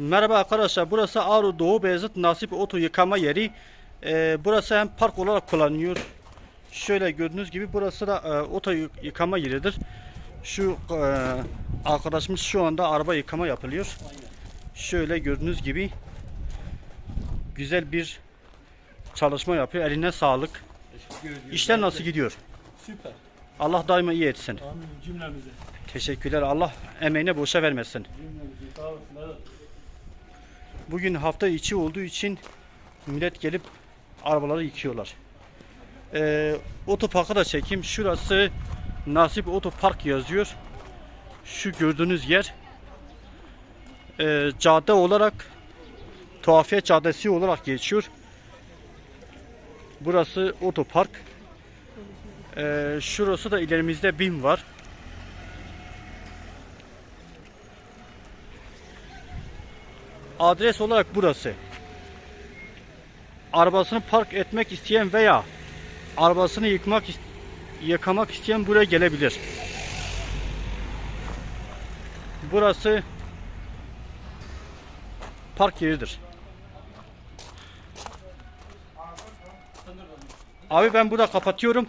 Merhaba arkadaşlar. Burası Ağrı Doğu Beyazıt Nasip Oto yıkama yeri. Ee, burası hem park olarak kullanılıyor. Şöyle gördüğünüz gibi burası da e, oto yı- yıkama yeridir. Şu e, arkadaşımız şu anda araba yıkama yapılıyor. Şöyle gördüğünüz gibi güzel bir çalışma yapıyor. Eline sağlık. İşler nasıl gidiyor? Süper. Allah daima iyi etsin. Amin cümlemize. Teşekkürler. Allah emeğine boşa vermesin. Cümlemize. Sağ olasın. Bugün hafta içi olduğu için millet gelip arabaları yıkıyorlar. Ee, otoparkı da çekeyim. Şurası Nasip Otopark yazıyor. Şu gördüğünüz yer ee, cadde olarak Tuhafiyet Caddesi olarak geçiyor. Burası otopark. Ee, şurası da ilerimizde BİM var. Adres olarak burası. Arabasını park etmek isteyen veya arabasını yıkmak yıkamak isteyen buraya gelebilir. Burası park yeridir. Abi ben burada kapatıyorum.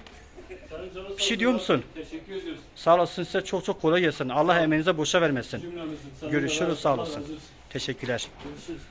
Bir şey diyor musun? Teşekkür ediyoruz. Sağ olasın size çok çok kolay gelsin. Allah emeğinize boşa vermesin. Görüşürüz, sağ olasın. Teşekkürler. Görüşürüz.